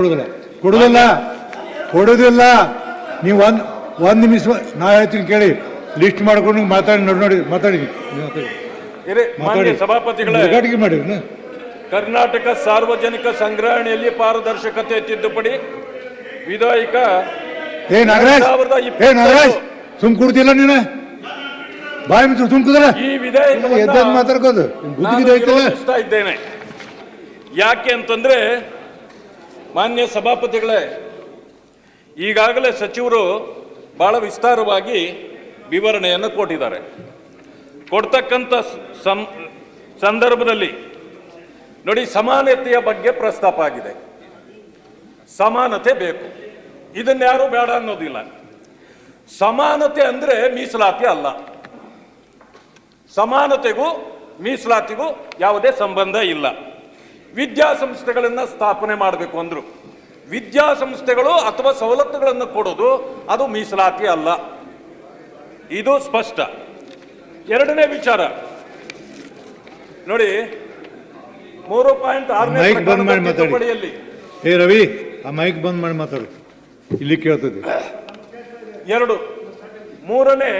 ಕೊಡುದಿಲ್ಲ. ಕೊಡುದಿಲ್ಲ. ಕೊಡುದಿಲ್ಲ. ನೀವು ಒಂದ್ ಒಂದ್ ನಿಮಿಷ ನಾ ಹೇಳ್ತೀನಿ ಕೇಳಿ. ಲಿಸ್ಟ್ ಮಾಡ್ಕೊಂಡು ಮಾತಾಡಿ ನೋಡಿ ನೋಡಿ ಮಾತಾಡಿ. ಏರೆ ಮಾತಾಡಿ. ಸಭಾಪತಿಗಳೇ. ರೆಕಾರ್ಡಿಂಗ್ ಮಾಡಿ ಕರ್ನಾಟಕ ಸಾರ್ವಜನಿಕ ಸಂಗ್ರಹಣೆಯಲ್ಲಿ ಪಾರದರ್ಶಕತೆ ತಿದ್ದುಪಡಿ ವಿಧಾಯಕ ಏ ನಾಗರಾಜ್ ಏ. ನಾಗರಾಜ್ ಸುಮ್ ಕುಡ್ತಿಲ್ಲ ನೀನು? ಬಾಯಿ ಮಿತ್ರ ಸುಮ್ ಈ ವಿಧೇಯಕ ಮಾತಾಡ್ಕೋದು. ಇದ್ದೇನೆ. ಯಾಕೆ ಅಂತಂದ್ರೆ ಮಾನ್ಯ ಸಭಾಪತಿಗಳೇ, ಈಗಾಗಲೇ ಸಚಿವರು ಬಹಳ ವಿಸ್ತಾರವಾಗಿ ವಿವರಣೆಯನ್ನು ಕೊಟ್ಟಿದ್ದಾರೆ. ಕೊಡ್ತಕ್ಕಂಥ ಸಂದರ್ಭದಲ್ಲಿ ನೋಡಿ, ಸಮಾನತೆಯ ಬಗ್ಗೆ ಪ್ರಸ್ತಾಪ ಆಗಿದೆ. ಸಮಾನತೆ ಬೇಕು. ಇದನ್ನ ಯಾರು ಬೇಡ ಅನ್ನೋದಿಲ್ಲ. ಸಮಾನತೆ ಅಂದರೆ ಮೀಸಲಾತಿ ಅಲ್ಲ. ಸಮಾನತೆಗೂ ಮೀಸಲಾತಿಗೂ ಯಾವುದೇ ಸಂಬಂಧ ಇಲ್ಲ. ವಿದ್ಯಾಸಂಸ್ಥೆಗಳನ್ನು ಸ್ಥಾಪನೆ ಮಾಡಬೇಕು ಅಂದ್ರು. ವಿದ್ಯಾಸಂಸ್ಥೆಗಳು ಅಥವಾ ಸವಲತ್ತುಗಳನ್ನು ಕೊಡೋದು ಅದು ಮೀಸಲಾತಿ ಅಲ್ಲ. ಇದು ಸ್ಪಷ್ಟ. ಎರಡನೇ ವಿಚಾರ. ನೋಡಿ ಮೂರು ಪಾಯಿಂಟ್ ಆರನೇ ಮೈಕ್ ಬಂದ್ ಮಾಡಿ ಪ್ರಕರಣದ ಮಾತಾಡಿ. ತಿದ್ದುಪಡಿಯಲ್ಲಿ. ಏ ರವಿ ಆ ಮೈಕ್ ಬಂದ್ ಮಾಡಿ ಮಾತಾಡು. ಇಲ್ಲಿ ಕೇಳ್ತದೆ ಎರಡು. ಮೂರನೇ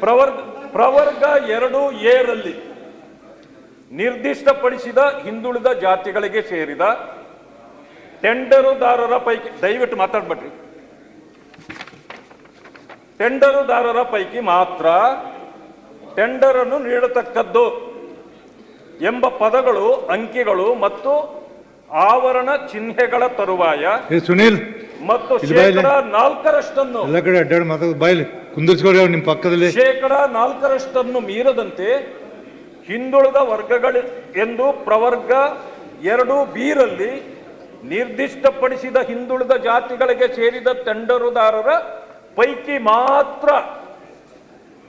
ಪ್ರವರ್ಗ ಪ್ರವರ್ಗ ಎರಡು ಏರಲ್ಲಿ ನಿರ್ದಿಷ್ಟಪಡಿಸಿದ ಹಿಂದುಳಿದ ಜಾತಿಗಳಿಗೆ ಸೇರಿದ ಟೆಂಡರುದಾರರ ಪೈಕಿ ದಯವಿಟ್ಟು ಮಾತಾಡ್ಬೇಡ್ರಿ. ಟೆಂಡರುದಾರರ ಪೈಕಿ ಮಾತ್ರ ಟೆಂಡರ್ ಅನ್ನು ನೀಡತಕ್ಕದ್ದು ಎಂಬ ಪದಗಳು ಅಂಕಿಗಳು ಮತ್ತು ಆವರಣ ಚಿಹ್ನೆಗಳ ತರುವಾಯ ಸುನೀಲ್ ಮತ್ತು ಶೇಕಡ ನಾಲ್ಕರಷ್ಟನ್ನು ಅವ್ರು ನಿಮ್ಮ ಪಕ್ಕದಲ್ಲಿ. ಶೇಕಡ ನಾಲ್ಕರಷ್ಟನ್ನು ಮೀರದಂತೆ ಹಿಂದುಳಿದ ವರ್ಗಗಳು ಎಂದು ಪ್ರವರ್ಗ ಎರಡು ಬೀರಲ್ಲಿ ನಿರ್ದಿಷ್ಟಪಡಿಸಿದ ಹಿಂದುಳಿದ ಜಾತಿಗಳಿಗೆ ಸೇರಿದ ಟೆಂಡರುದಾರರ ಪೈಕಿ ಮಾತ್ರ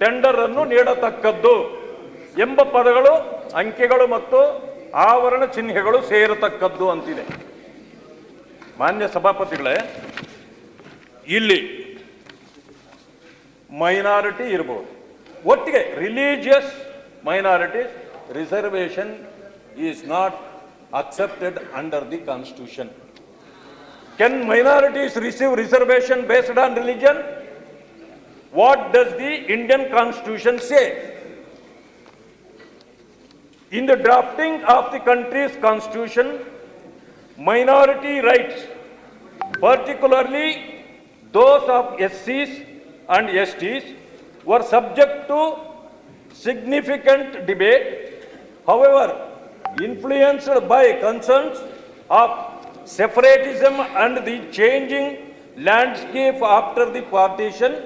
ಟೆಂಡರ್ ಅನ್ನು ನೀಡತಕ್ಕದ್ದು ಎಂಬ ಪದಗಳು, ಅಂಕೆಗಳು ಮತ್ತು ಆವರಣ ಚಿಹ್ನೆಗಳು ಸೇರತಕ್ಕದ್ದು ಅಂತಿದೆ. ಮಾನ್ಯ ಸಭಾಪತಿಗಳೇ, ಇಲ್ಲಿ ಮೈನಾರಿಟಿ ಇರ್ಬೋದು. ಒಟ್ಟಿಗೆ religious minorities, reservation is not accepted under the constitution. Can minorities receive reservation based on religion? What does the Indian constitution say? In the drafting of the country's constitution, minority rights, particularly those of SCs and STs, were subject to significant debate. However, influenced by concerns of separatism and the changing landscape after the partition,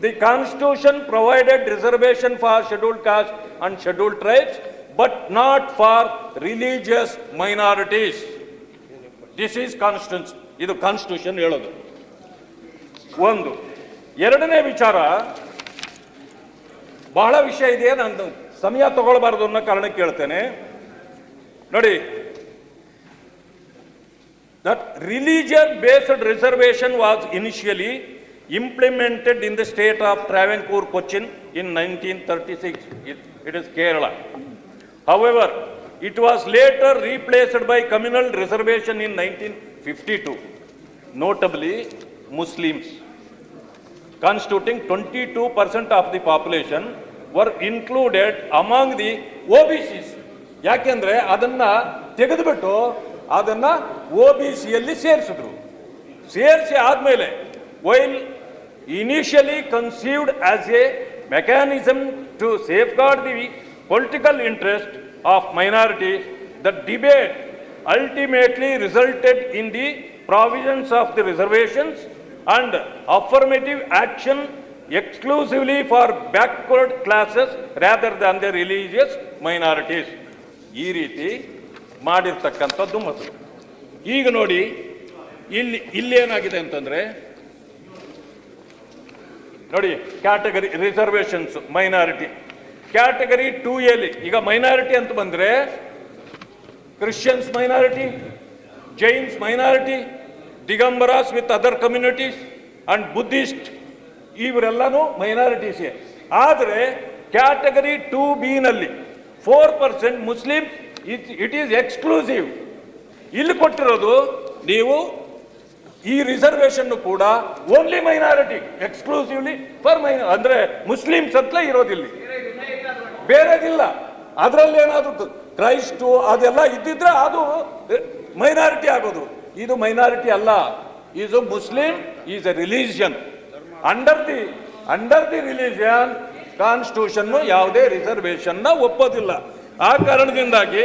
the constitution provided reservation for scheduled caste and scheduled tribes, but not for religious minorities. This is Constitution. ಇದು constitution ಹೇಳೋದು ಒಂದು ಎರಡನೇ ವಿಚಾರ ಬಹಳ ವಿಷಯ ಇದೆ ನಾನು ಸಮಯ ತಗೊಳ್ಬಾರ್ದು ಅನ್ನೋ ಕಾರಣ ಕೇಳ್ತೇನೆ ನೋಡಿ that religion based reservation was religion based reservation was initially implemented in the state of Travancore, Cochin in 1936. It, it is it was later replaced by communal by communal reservation in 1952, notably Muslims constituting 22% of the population were included among the OBCs. ಯಾಕೆಂದ್ರೆ ಅದನ್ನ ತೆಗೆದುಬಿಟ್ಟು ಅದನ್ನ O B ಸಿಯಲ್ಲಿ ಸೇರಿಸಿದ್ರು ಸೇರಿಸಿ ಆದ್ಮೇಲೆ while initially conceived as a mechanism to safeguard the political interest of minorities the debate ultimately resulted in the provisions of the reservations and affirmative action exclusively for backward classes rather than the religious minorities. ಈ ರೀತಿ ಮಾಡಿರ್ತಕ್ಕಂಥದ್ದು ಮತ್ತು ಈಗ ನೋಡಿ, ಇಲ್ಲಿ ಇಲ್ಲೇನಾಗಿದೆ ಅಂತಂದರೆ, ನೋಡಿ category reservations minority category two ಎಲ್ಲಿ ಈಗ ಮೈನಾರಿಟಿ ಅಂತ ಬಂದರೆ Christians minority Jains minority Digambaras with other communities and Buddhist ಇವರೆಲ್ಲನೂ ಮೈನಾರಿಟೀಸೇ ಆದರೆ category two ಬಿನಲ್ಲಿ four percent Muslim it is exclusive ಇಲ್ಲಿ ಕೊಟ್ಟಿರೋದು ನೀವು ಈ ರಿಸರ್ವೇಷನ್ನು ಕೂಡ ಓನ್ಲಿ ಮೈನಾರಿಟಿ ಎಕ್ಸ್ಕ್ಲೂಸಿವ್ಲಿ ಫಾರ್ ಮೈನ ಅಂದರೆ ಮುಸ್ಲಿಮ್ಸ್ ಅಂತಲೇ ಇರೋದಿಲ್ಲ ಬೇರೆದಿಲ್ಲ. ಅದರಲ್ಲಿ ಏನಾದ್ರು ಕ್ರೈಸ್ಟು ಅದೆಲ್ಲ ಇದ್ದಿದ್ರೆ ಅದು ಮೈನಾರಿಟಿ ಆಗೋದು. ಇದು ಮೈನಾರಿಟಿ ಅಲ್ಲ. Is a Muslim, is a religion. Under the under the religion constitution ಯಾವುದೇ ರಿಸರ್ವೇಶನ್ ಒಪ್ಪೋದಿಲ್ಲ. ಆ ಕಾರಣದಿಂದಾಗಿ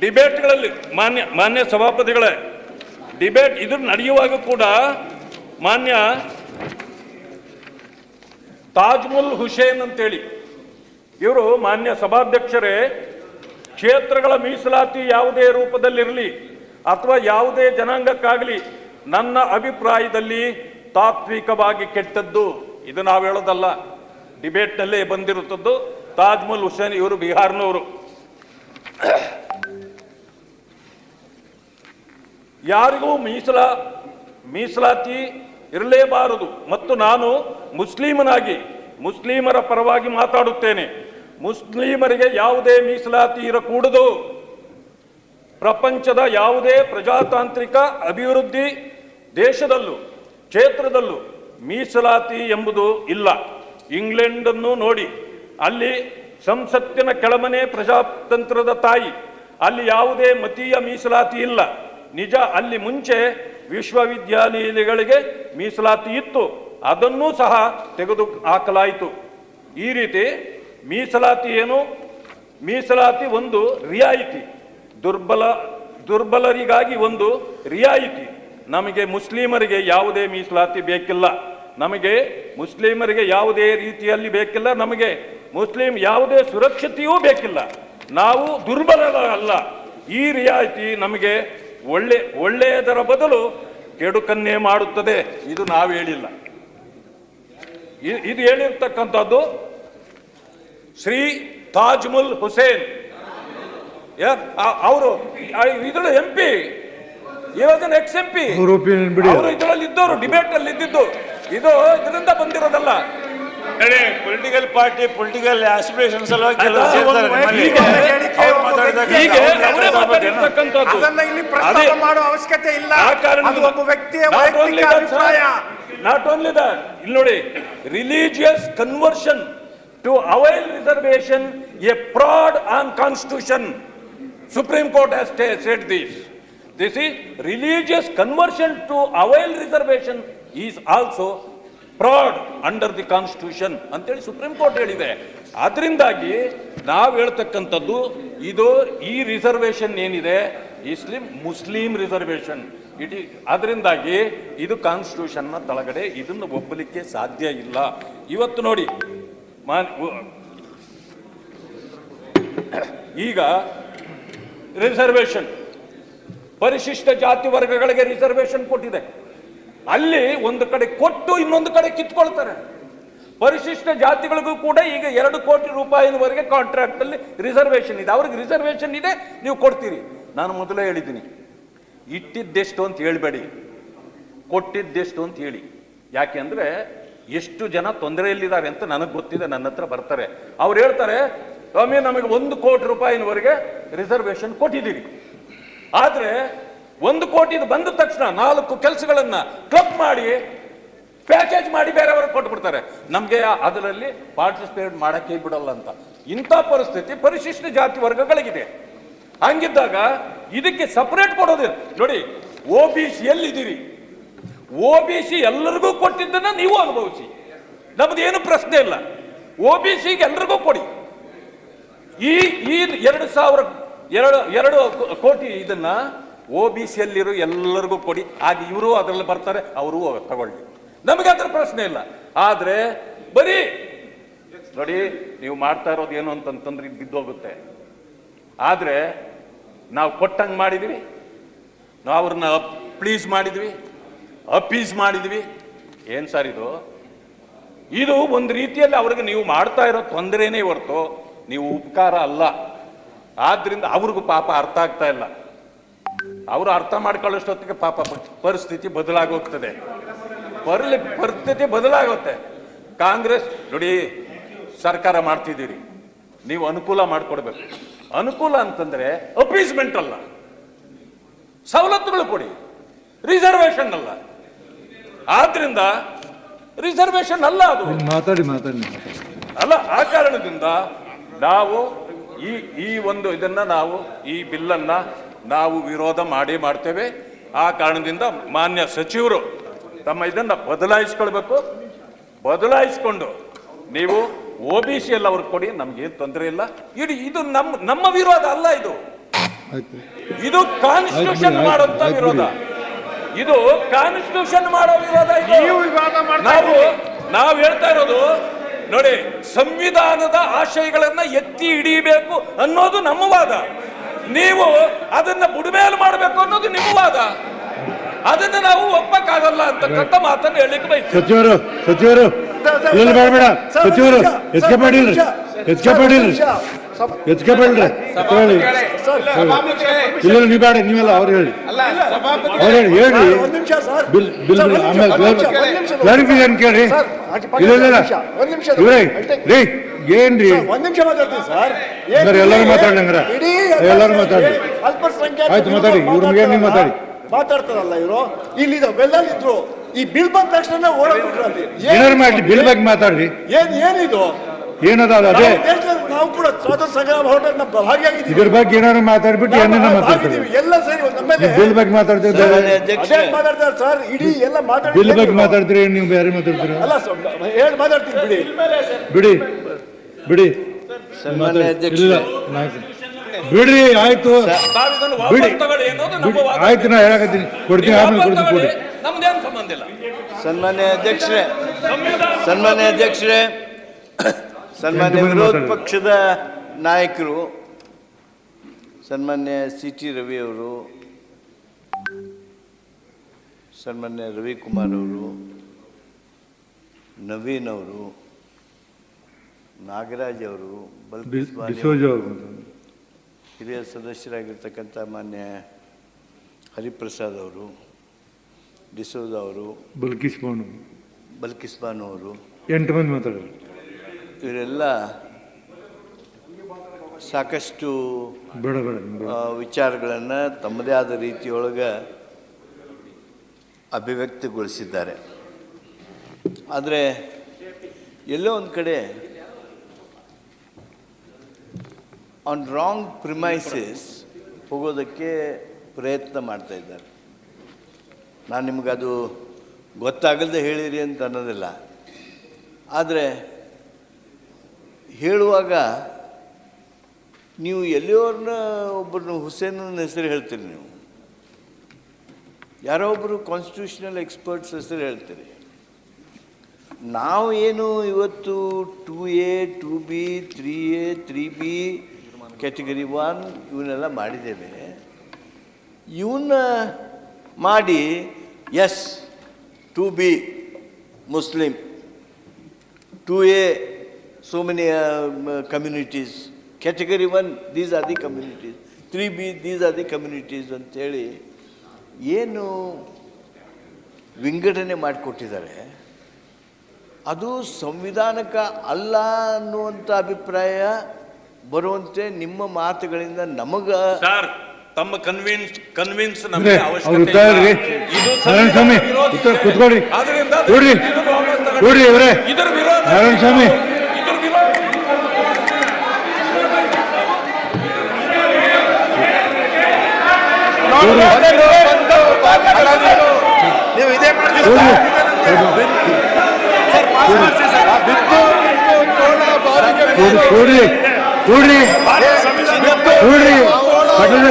ಡಿಬೇಟ್ಗಳಲ್ಲಿ, ಮಾನ್ಯ ಮಾನ್ಯ ಸಭಾಪತಿಗಳೇ, ಡಿಬೇಟ್ ಇದು ನಡೆಯುವಾಗ ಕೂಡ ಮಾನ್ಯ ತಾಜ್ಮುಲ್ ಹುಸೇನ್ ಅಂತೇಳಿ, ಇವರು ಮಾನ್ಯ ಸಭಾಧ್ಯಕ್ಷರೇ, ಕ್ಷೇತ್ರಗಳ ಮೀಸಲಾತಿ ಯಾವುದೇ ರೂಪದಲ್ಲಿರಲಿ ಅಥವಾ ಯಾವುದೇ ಜನಾಂಗಕ್ಕಾಗಲಿ ನನ್ನ ಅಭಿಪ್ರಾಯದಲ್ಲಿ ತಾತ್ವಿಕವಾಗಿ ಕೆಟ್ಟದ್ದು, ಇದು ನಾವು ಹೇಳೋದಲ್ಲ, ಡಿಬೇಟ್ನಲ್ಲೇ ಬಂದಿರುತ್ತದ್ದು ತಾಜ್ಮುಲ್ ಹುಸೇನ್ ಇವರು ಬಿಹಾರ್ನವರು. ಯಾರಿಗೂ ಮೀಸಲ, ಮೀಸಲಾತಿ ಇರಲೇಬಾರದು. ಮತ್ತು ನಾನು ಮುಸ್ಲಿಮನಾಗಿ, ಮುಸ್ಲಿಮರ ಪರವಾಗಿ ಮಾತಾಡುತ್ತೇನೆ. ಮುಸ್ಲಿಮರಿಗೆ ಯಾವುದೇ ಮೀಸಲಾತಿ ಇರಕೂಡದು. ಪ್ರಪಂಚದ ಯಾವುದೇ ಪ್ರಜಾತಾಂತ್ರಿಕ ಅಭಿವೃದ್ಧಿ ದೇಶದಲ್ಲೂ ಕ್ಷೇತ್ರದಲ್ಲೂ ಮೀಸಲಾತಿ ಎಂಬುದು ಇಲ್ಲ. ಇಂಗ್ಲೆಂಡನ್ನು ನೋಡಿ, ಅಲ್ಲಿ ಸಂಸತ್ತಿನ ಕೆಳಮನೆ ಪ್ರಜಾತಂತ್ರದ ತಾಯಿ, ಅಲ್ಲಿ ಯಾವುದೇ ಮತೀಯ ಮೀಸಲಾತಿ ಇಲ್ಲ. ನಿಜ, ಅಲ್ಲಿ ಮುಂಚೆ ವಿಶ್ವವಿದ್ಯಾನಿಲಯಗಳಿಗೆ ಮೀಸಲಾತಿ ಇತ್ತು. ಅದನ್ನೂ ಸಹ ತೆಗೆದು ಹಾಕಲಾಯಿತು. ಈ ರೀತಿ ಮೀಸಲಾತಿ ಏನು? ಮೀಸಲಾತಿ ಒಂದು ರಿಯಾಯಿತಿ. ದುರ್ಬಲ ದುರ್ಬಲರಿಗಾಗಿ ಒಂದು ರಿಯಾಯಿತಿ. ನಮಗೆ ಮುಸ್ಲಿಮರಿಗೆ ಯಾವುದೇ ಮೀಸಲಾತಿ ಬೇಕಿಲ್ಲ. ನಮಗೆ ಮುಸ್ಲಿಮರಿಗೆ ಯಾವುದೇ ರೀತಿಯಲ್ಲಿ ಬೇಕಿಲ್ಲ. ನಮಗೆ ಮುಸ್ಲಿಂ ಯಾವುದೇ ಸುರಕ್ಷತೆಯೂ ಬೇಕಿಲ್ಲ. ನಾವು ದುರ್ಬಲರಲ್ಲ. ಈ ರಿಯಾಯಿತಿ ನಮಗೆ ಒಳ್ಳೆ, ಒಳ್ಳೆಯದರ ಬದಲು ಕೆಡುಕನ್ನೇ ಮಾಡುತ್ತದೆ. ಇದು ನಾವು ಹೇಳಿಲ್ಲ. ಇದು ಹೇಳಿರ್ತಕ್ಕಂಥದ್ದು ಶ್ರೀ ತಾಜ್ಮುಲ್ ಹುಸೇನ್. ಅವರು ಇದಳು ಎಂ ಪಿ ಇವಾಗ ಎಕ್ಸ್ ಎಂ ಪಿ ಅವ್ರ ಇದರಲ್ಲಿ ಇದ್ದವರು ಡಿಬೇಟ್ ಅಲ್ಲಿ ಇದ್ದಿದ್ದು. ಇದು ಇದರಿಂದ ಬಂದಿರೋದಲ್ಲ. ಹೇಳಿ ಪೊಲಿಟಿಕಲ್ ಪಾರ್ಟಿ ಪೊಲಿಟಿಕಲ್ ಆಸ್ಪಿರೇಷನ್ ಸಲುವಾಗಿ ಅದನ್ನ ಇಲ್ಲಿ ಪ್ರಸ್ತಾಪ ಮಾಡುವ ಅವಶ್ಯಕತೆ ಇಲ್ಲ. ಅದು ಒಬ್ಬ ವ್ಯಕ್ತಿಯ ವೈಯಕ್ತಿಕ ಅಭಿಪ್ರಾಯ. ನಾಟ್ ಓನ್ಲಿ ದಟ್ ಇಲ್ಲಿ ನೋಡಿ religious conversion to avail reservation a fraud on constitution supreme court has set this this is religious conversion to avail reservation is also fraud under the constitution ಅಂತೇಳಿ ಸುಪ್ರೀಂ ಕೋರ್ಟ್ ಹೇಳಿದೆ. ಅದರಿಂದಾಗಿ ನಾವು ಹೇಳ್ತಕ್ಕಂಥದ್ದು ಇದು ಈ reservation ಏನಿದೆ? ಇಸ್ಲಿಂ ಮುಸ್ಲಿಂ ರಿಸರ್ವೇಶನ್ ಇಟ್ ಅದರಿಂದಾಗಿ ಇದು ಕಾನ್ಸ್ಟಿಟ್ಯೂಷನ್ನ ತಳಗಡೆ ಇದನ್ನು ಒಪ್ಪಲಿಕ್ಕೆ ಸಾಧ್ಯ ಇಲ್ಲ. ಇವತ್ತು ನೋಡಿ ಈಗ ರಿಸರ್ವೇಶನ್ ಪರಿಶಿಷ್ಟ ಜಾತಿ ವರ್ಗಗಳಿಗೆ ರಿಸರ್ವೇಷನ್ ಕೊಟ್ಟಿದೆ. ಅಲ್ಲಿ ಒಂದು ಕಡೆ ಕೊಟ್ಟು ಇನ್ನೊಂದು ಕಡೆ ಕಿತ್ಕೊಳ್ತಾರೆ. ಪರಿಶಿಷ್ಟ ಜಾತಿಗಳಿಗೂ ಕೂಡ ಈಗ ಎರಡು ಕೋಟಿ ರೂಪಾಯಿವರೆಗೆ ಕಾಂಟ್ರಾಕ್ಟ್ ಅಲ್ಲಿ ರಿಸರ್ವೇಷನ್ ಇದೆ. ಅವ್ರಿಗೆ ರಿಸರ್ವೇಷನ್ ಇದೆ, ನೀವು ಕೊಡ್ತೀರಿ. ನಾನು ಮೊದಲೇ ಹೇಳಿದ್ದೀನಿ. ಇಟ್ಟಿದ್ದೆಷ್ಟು ಅಂತ ಹೇಳಬೇಡಿ. ಕೊಟ್ಟಿದ್ದೆಷ್ಟು ಅಂತ ಹೇಳಿ. ಯಾಕೆ ಅಂದ್ರೆ ಎಷ್ಟು ಜನ ತೊಂದರೆಯಲ್ಲಿದ್ದಾರೆ ಅಂತ ನನಗೆ ಗೊತ್ತಿದೆ, ನನ್ನ ಹತ್ರ ಬರ್ತಾರೆ. ಅವ್ರು ಹೇಳ್ತಾರೆ ಸ್ವಾಮಿ, ನಮಗೆ ಒಂದು ಕೋಟಿ ರೂಪಾಯಿನವರೆಗೆ ರಿಸರ್ವೇಶನ್ ಕೊಟ್ಟಿದ್ದೀರಿ. ಆದರೆ ಒಂದು ಕೋಟಿ ಬಂದ ತಕ್ಷಣ ನಾಲ್ಕು ಕೆಲಸಗಳನ್ನ ಕ್ಲಬ್ ಮಾಡಿ ಪ್ಯಾಕೇಜ್ ಮಾಡಿ ಬೇರೆಯವ್ರಿಗೆ ಕೊಟ್ಬಿಡ್ತಾರೆ. ನಮಗೆ ಅದರಲ್ಲಿ ಪಾರ್ಟಿಸಿಪೇಟ್ ಮಾಡಕ್ಕೆ ಬಿಡಲ್ಲ ಅಂತ. ಇಂಥ ಪರಿಸ್ಥಿತಿ ಪರಿಶಿಷ್ಟ ಜಾತಿ ವರ್ಗಗಳಿಗಿದೆ. ಹಂಗಿದ್ದಾಗ ಇದಕ್ಕೆ ಸಪರೇಟ್ ಕೊಡೋದಿಲ್ಲ. ನೋಡಿ ಒ ಬಿ ಸಿ ಎಲ್ಲಿದ್ದೀರಿ? ಒ ಬಿ ಸಿ ಎಲ್ಲರಿಗೂ ಕೊಟ್ಟಿದ್ದನ್ನ ನೀವು ಅನುಭವಿಸಿ. ನಮ್ದು ಏನು ಪ್ರಶ್ನೆ ಇಲ್ಲ. ಒ ಬಿ ಸಿಗೆ ಎಲ್ರಿಗೂ ಕೊಡಿ. ಈ ಈ ಎರಡು ಸಾವಿರ, ಎರಡು ಎರಡು ಕೋಟಿ ಇದನ್ನ ಒ ಬಿ ಸಿಯಲ್ಲಿರೋ ಎಲ್ಲರಿಗೂ ಕೊಡಿ. ಆಗ ಇವರು ಅದರಲ್ಲಿ ಬರ್ತಾರೆ, ಅವರು ತಗೊಳ್ಳಿ. ನಮಗೆ ಅದರ ಪ್ರಶ್ನೆ ಇಲ್ಲ. ಆದರೆ, ಬರೀ, ನೋಡಿ, ನೀವು ಮಾಡ್ತಾ ಇರೋದು ಏನು ಅಂತಂತಂದ್ರೆ ಇದು ಬಿದ್ದೋಗುತ್ತೆ. ಆದರೆ, ನಾವು ಕೊಟ್ಟಂಗೆ ಮಾಡಿದ್ವಿ. ನಾವು ಅವ್ರನ್ನ ಪ್ಲೀಸ್ ಮಾಡಿದ್ವಿ. ಅಪೀಸ್ ಮಾಡಿದ್ವಿ. ಏನು ಸರ್ ಇದು? ಇದು ಒಂದು ರೀತಿಯಲ್ಲಿ ಅವ್ರಿಗೆ ನೀವು ಮಾಡ್ತಾ ಇರೋ ತೊಂದರೆನೇ ಹೊರತು ನೀವು ಉಪಕಾರ ಅಲ್ಲ. ಆದ್ರಿಂದ ಅವ್ರಿಗೂ ಪಾಪ ಅರ್ಥ ಆಗ್ತಾ ಇಲ್ಲ. ಅವರು ಅರ್ಥ ಮಾಡ್ಕೊಳ್ಳೋಷ್ಟೊತ್ತಿಗೆ ಪಾಪ ಪರಿಸ್ಥಿತಿ ಬದಲಾಗೋಗ್ತದೆ. ಬರಲಿ ಪರಿಸ್ಥಿತಿ ಬದಲಾಗುತ್ತೆ. ಕಾಂಗ್ರೆಸ್ ನೋಡಿ ಸರ್ಕಾರ ಮಾಡ್ತಿದ್ದೀರಿ. ನೀವು ಅನುಕೂಲ ಮಾಡಿಕೊಡ್ಬೇಕು. ಅನುಕೂಲ ಅಂತಂದ್ರೆ ಅಪೀಸ್ಮೆಂಟ್ ಅಲ್ಲ. ಸವಲತ್ತುಗಳು ಕೊಡಿ. ರಿಸರ್ವೇಶನ್ ಅಲ್ಲ. ಆದ್ರಿಂದ ರಿಸರ್ವೇಶನ್ ಅಲ್ಲ ಅದು. ಮಾತಾಡಿ ಮಾತಾಡಿ. ಅಲ್ಲ ಆ ಕಾರಣದಿಂದ ನಾವು ಈ ಈ ಒಂದು ಇದನ್ನ ನಾವು ಈ ಬಿಲ್ಲನ್ನು ನಾವು ವಿರೋಧ ಮಾಡಿ ಮಾಡ್ತೇವೆ. ಆ ಕಾರಣದಿಂದ ಮಾನ್ಯ ಸಚಿವರು ತಮ್ಮ ಇದನ್ನ ಬದಲಾಯಿಸ್ಕೊಳ್ಬೇಕು. ಬದಲಾಯಿಸ್ಕೊಂಡು ನೀವು ಒ ಬಿ ಸಿ ಎಲ್ಲ ಅವ್ರಿಗೆ ಕೊಡಿ ನಮ್ಗೇನು ತೊಂದರೆ ಇಲ್ಲ. ಇಡೀ ಇದು ನಮ್ಮ ನಮ್ಮ ವಿರೋಧ ಅಲ್ಲ ಇದು. ಇದು ಕಾನ್ಸ್ಟಿಟ್ಯೂಷನ್ ಮಾಡುವಂತ ವಿರೋಧ. ಇದು ಕಾನ್ಸ್ಟಿಟ್ಯೂಷನ್ ಮಾಡೋ ವಿರೋಧ ನಾವು ನಾವು ಹೇಳ್ತಾ ಇರೋದು ನೋಡಿ ಸಂವಿಧಾನದ ಆಶಯಗಳನ್ನ ಎತ್ತಿ ಹಿಡಿಬೇಕು ಅನ್ನೋದು ನಮ್ಮ ವಾದ. ನೀವು ಅದನ್ನ ಬುಡಮೇಲು ಮಾಡಬೇಕು ಅನ್ನೋದು ನಿಮ್ಮ ವಾದ. ಅದನ್ನ ನಾವು ಒಪ್ಪಕ್ಕಾಗಲ್ಲ ಅಂತಕ್ಕಂಥ ಮಾತನ್ನು ಹೇಳಿಕ್ಕೆ ಬಯಸ್ತೀವಿ ಸಚಿವರು ಸಚಿವರು. ಸಚಿವರು ಎಚ್ಕೆ ಪಾಟೀಲ್ ಎಚ್ಕೆ ಪಾಟೀಲ್ ಪಾಟೀಲ್ ಹೇಳಿ. ಇಲ್ಲ ನೀವು ಬೇಡ ನೀವೆಲ್ಲ ಅವ್ರು ಹೇಳಿ. ಅವ್ರು ಹೇಳಿ ಹೇಳ್ರಿ ಒಂದ್ ನಿಮಿಷ ಸರ್. ಬಿಲ್ ಬಿಲ್ ಆಮೇಲೆ ಕ್ಲಾರಿಫಿಕೇಶನ್ ಆಚೆ ಪಕ್ಕ ಇಲ್ಲ ಇಲ್ಲ ನಿಮಿಷ, ಇವ್ರೇ ರೀ ಏನ್ರಿ? ಸರ್, ಒಂದ್ ನಿಮಿಷ ಮಾತಾಡ್ತೀನಿ ಸರ್. ಸರ್, ಎಲ್ಲರೂ ಮಾತಾಡಿ ಹಂಗಾರೆ. ಇಡೀ ಎಲ್ಲರೂ ಮಾತಾಡಿ ಆಯ್ತು, ಮಾತಾಡಿ. ಇವ್ರ ಮುಗಿಯ ನೀವು ಮಾತಾಡಿ. ಮಾತಾಡ್ತಾರಲ್ಲ ಇವರು? ಇಲ್ಲಿ ಬೆಲ್ಲಲ್ಲಿ ಇದ್ರು. ಈ ಬಿಲ್ ಬಂದ ತಕ್ಷಣ ಏನ್- ಏನಾರು ಮಾಡ್ಲಿ ಬಿಲ್ ಬಗ್ಗೆ ಮಾತಾಡ್ರಿ ಏನ್ ಏನಿದು? ಏನದ ಅದೇ? ನಾವು ಕೂಡ ಸ್ವಾತಂತ್ರ್ಯ ಸಂಗ್ರಾಮ ಹೋರಾಟದ ಭಾಗಿಯಾಗಿದ್ದೀವಿ. ಇದ್ರ ಬಗ್ಗೆ ಏನಾರು ಮಾತಾಡ್ಬಿಟ್ಟು ಏನನ್ನ ಮಾತಾಡ್ತೀವಿ ಎಲ್ಲ ಸರಿ ನಮ್ಮಲ್ಲಿ ಬಿಲ್ ಬಗ್ಗೆ ಮಾತಾಡ್ತಿದ್ದಾರೆ ಅದೇ ಮಾತಾಡ್ತಾರೆ ಸರ್ ಇಡೀ ಎಲ್ಲ ಮಾತಾಡಿ ಬಿಲ್ ಬಗ್ಗೆ ಮಾತಾಡ್ತೀರಿ? ನೀವು ಬೇರೆ ಮಾತಾಡ್ತೀರಿ? ಅಲ್ಲ ಸರ್, ಹೇಳಿ ಮಾತಾಡ್ತೀನಿ ಬಿಡಿ. ಬಿಡಿ. ಬಿಡಿ. ಸನ್ಮಾನ್ಯ ಇಲ್ಲ. ಬಿಡ್ರಿ ಆಯ್ತು. ಬಿಡಿ. ಆಯ್ತು ನಾ ಹೇಳಕತ್ತೀನಿ. ಕೊಡ್ತೀನಿ ಆಮೇಲೆ ಕೊಡ್ತೀನಿ ಕೊಡಿ. ನಮ್ದೇನು ಸಂಬಂಧ ಇಲ್ಲ. ಸನ್ಮಾನ್ಯ ಅಧ್ಯಕ್ಷರೇ ಸನ್ಮಾನ್ಯ ಅಧ್ಯಕ್ಷರೇ ಸನ್ಮಾನ್ಯ ವಿರೋಧ ಪಕ್ಷದ ನಾಯಕರು ಸನ್ಮಾನ್ಯ ಸಿ ಟಿ ರವಿ ಅವರು ಸನ್ಮಾನ್ಯ ರವಿಕುಮಾರ್ ಅವರು ನವೀನ್ ಅವರು ನಾಗರಾಜ್ ಅವರು ಹಿರಿಯ ಸದಸ್ಯರಾಗಿರ್ತಕ್ಕಂಥ ಮಾನ್ಯ ಹರಿಪ್ರಸಾದ್ ಅವರು ಡಿಸೋಜ ಅವರು ಬಲ್ಕಿಸ್ಬಾನು ಬಲ್ಕಿಸ್ಬಾನು ಅವರು. ಎಂಟು ಮಂದಿ ಮಾತಾಡೋರು. ಇವರೆಲ್ಲ ಸಾಕಷ್ಟು. ವಿಚಾರಗಳನ್ನು ತಮ್ಮದೇ ಆದ ರೀತಿಯೊಳಗೆ ಅಭಿವ್ಯಕ್ತಿಗೊಳಿಸಿದ್ದಾರೆ. ಆದರೆ ಎಲ್ಲೋ ಒಂದು ಕಡೆ ಆನ್ ರಾಂಗ್ ಪ್ರಿಮೈಸಿಸ್ ಹೋಗೋದಕ್ಕೆ ಪ್ರಯತ್ನ ಮಾಡ್ತಾ ಇದ್ದಾರೆ. ನಾನು ನಿಮಗದು ಗೊತ್ತಾಗಲ್ಲದೆ ಹೇಳಿರಿ ಅಂತ ಅನ್ನೋದಿಲ್ಲ. ಆದರೆ ಹೇಳುವಾಗ ನೀವು ಎಲ್ಲಿಯವ್ರನ್ನ ಒಬ್ಬರನ್ನ ಹುಸೇನನ ಹೆಸರು ಹೇಳ್ತೀರಿ ನೀವು? ಯಾರೋ ಒಬ್ಬರು ಕಾನ್ಸ್ಟಿಟ್ಯೂಷನಲ್ ಎಕ್ಸ್ಪರ್ಟ್ಸ್ ಹೆಸರು ಹೇಳ್ತೀರಿ. ನಾವು ಏನು ಇವತ್ತು two A two B three A three B category one ಇವನ್ನೆಲ್ಲ ಮಾಡಿದ್ದೇವೆ. ಇವನ್ನ ಮಾಡಿ as two B Muslim two A so many uh, um, uh, communities. Category one, these are the communities. Three B, these are the communities ಅಂತೇಳಿ ಏನು ವಿಂಗಡಣೆ ಮಾಡಿಕೊಟ್ಟಿದ್ದಾರೆ ಅದು ಸಂವಿಧಾನಕ ಅಲ್ಲ ಅನ್ನುವಂಥ ಅಭಿಪ್ರಾಯ ಬರುವಂತೆ ನಿಮ್ಮ ಮಾತುಗಳಿಂದ ನಮಗ ಸರ್ ತಮ್ಮ ಕನ್ವಿನ್ಸ್ ಕನ್ವಿನ್ಸ್ ನಮಗೆ ಅವಶ್ಯಕತೆ. ಇದು ನಾರಾಯಣ ಸ್ವಾಮಿ. ಕೂತ್ಕೊಳ್ಳಿ. ಇವರೇ. ಇದರ ವಿರೋಧ ನಾರಾಯಣ ಸ್ವಾಮಿ. ಇದರ ವಿರೋಧ ನೀವು ಇದೇ ಮಾಡಿ ಕೂಡ್ರಿ. ಕೂಡ್ರಿ. ಕೂಡ್ರಿ. ಕೂಡ್ರಿ ಪಾಟೀಲ್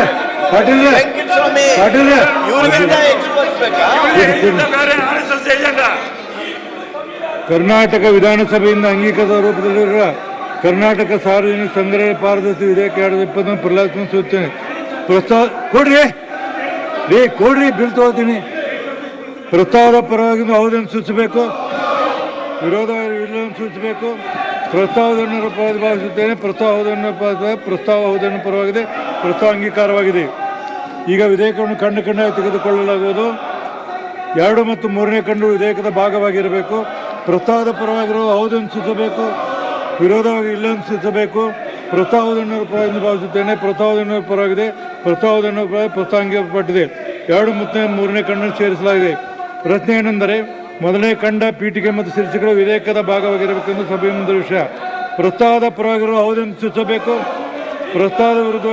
ಪಾಟೀಲ್ ವೆಂಕಟಸ್ವಾಮಿ ಪಾಟೀಲ್ ಇವ್ರಿಗಿಂತ ಎಕ್ಸ್ಪರ್ಟ್ಸ್ ಬೇಕಾ? ಕರ್ನಾಟಕ ವಿಧಾನಸಭೆಯಿಂದ ಅಂಗೀಕೃತ ರೂಪದಲ್ಲಿರುವ ಕರ್ನಾಟಕ ಸಾರ್ವಜನಿಕ ಸಂಗ್ರಹ ಪಾರದರ್ಶಿ ವಿಧೇಯಕ ಎರಡು ಇಪ್ಪತ್ತೊಂದು ಪ್ರಹ್ಲಾದ್ ಸಿಂಗ್ ಸೂಚನೆ. ಪ್ರಸ್ತಾವ ಕೊಡ್ರಿ. ರೀ ಕೊಡ್ರಿ, ಬಿಲ್ ತಗೋತೀನಿ. ಪ್ರಸ್ತಾವದ ಪರವಾಗಿ ಹೌದನ್ನು ಸೂಚಿಸಬೇಕು. ವಿರೋಧ ಇಲ್ಲವನ್ನು ಸೂಚಿಸಬೇಕು. ಪ್ರಸ್ತಾವದನ್ನು ಭಾವಿಸುತ್ತೇನೆ. ಪ್ರಸ್ತಾವ ಹೌದನ್ನು ಪ್ರಸ್ತಾವ ಹೌದನ್ನು ಪರವಾಗಿದೆ. ಪ್ರಸ್ತಾವ ಅಂಗೀಕಾರವಾಗಿದೆ. ಈಗ ವಿಧೇಯಕವನ್ನು ಕಂಡು ಕಂಡ ತೆಗೆದುಕೊಳ್ಳಲಾಗುವುದು. ಎರಡು ಮತ್ತು ಮೂರನೇ ಕಂಡು ವಿಧೇಯಕದ ಭಾಗವಾಗಿರಬೇಕು. ಪ್ರಸ್ತಾವದ ಪರವಾಗಿರುವ ಹೌದನ್ನು ಸೂಚಿಸಬೇಕು. ವಿರೋಧವಾಗಿ ಇಲ್ಲವನ್ನು ಸೂಚಿಸಬೇಕು. ಪ್ರಸ್ತಾವವನ್ನು ಎಂದು ಭಾವಿಸುತ್ತೇನೆ. ಪ್ರಸ್ತಾವದನ್ನು ಪರವಾಗಿದೆ. ಪ್ರಸ್ತಾವದನ್ನು ಪರ- ಪ್ರಸ್ತಾವ ಅಂಗೀಕರಿಸಲ್ಪಟ್ಟಿದೆ ಎರಡು ಮತ್ತು ಮೂರನೇ ಕಣ್ಣನ್ನು ಸೇರಿಸಲಾಗಿದೆ. ಪ್ರಶ್ನೆ ಏನೆಂದರೆ ಮೊದಲನೇ ಕಂಡ ಪೀಠಿಕೆ ಮತ್ತು ಶೀರ್ಷಿಕೆಗಳು ವಿಧೇಯಕದ ಭಾಗವಾಗಿರಬೇಕೆಂದು ಸಭೆಯ ಮುಂದೆ ವಿಷಯ. ಪ್ರಸ್ತಾವದ ಪರವಾಗಿರುವ ಹೌದೆಂದು ಸೂಚಿಸಬೇಕು. ಪ್ರಸ್ತಾವದ ವಿರುದ್ಧ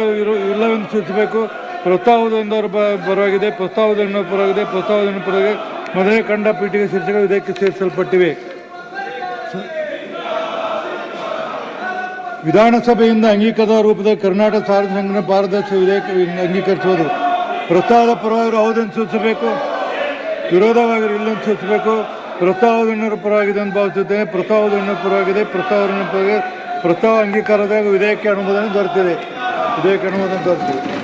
ಇಲ್ಲವೆಂದು ಸೂಚಿಸಬೇಕು. ಪ್ರಸ್ತಾವದ ಪರವಾಗಿದೆ. ಪ್ರಸ್ತಾವದ ಪರವಾಗಿದೆ. ಪ್ರಸ್ತಾವದ ಪರವಾಗಿ ಮೊದಲನೇ ಕಂಡ ಪೀಠಿಕೆ ಶೀರ್ಷಕರು ವಿಧೇಯಕ್ಕೆ ಸೇರಿಸಲ್ಪಟ್ಟಿವೆ. ವಿಧಾನಸಭೆಯಿಂದ ಅಂಗೀಕೃತ ರೂಪದ ಕರ್ನಾಟಕ ಸಾರಿಗೆ ಸಂಘನ ಪಾರದರ್ಶಕ ವಿಧೇಯಕ ಅಂಗೀಕರಿಸುವುದು. ಪ್ರಸ್ತಾವದ ಪರವಾಗಿರು ಹೌದನ್ನು ಸೂಚಿಸಬೇಕು ವಿರೋಧವಾಗಿರೋ ಇಲ್ಲ ಸೂಚಿಸಬೇಕು. ಪ್ರಸ್ತಾವದ ಪರವಾಗಿದೆ ಅಂತ ಭಾವಿಸುತ್ತೇನೆ. ಪ್ರಸ್ತಾವದ ಪರವಾಗಿದೆ. ಪ್ರಸ್ತಾವದ ಪರವಾಗಿ ಪ್ರಸ್ತಾವ ಅಂಗೀಕಾರದಾಗ ವಿಧೇಯಕ ಅನುಮೋದನೆ ದೊರೆತಿದೆ. ವಿಧೇಯಕ ಅನುಮೋದನೆ ದೊರೆತಿದೆ.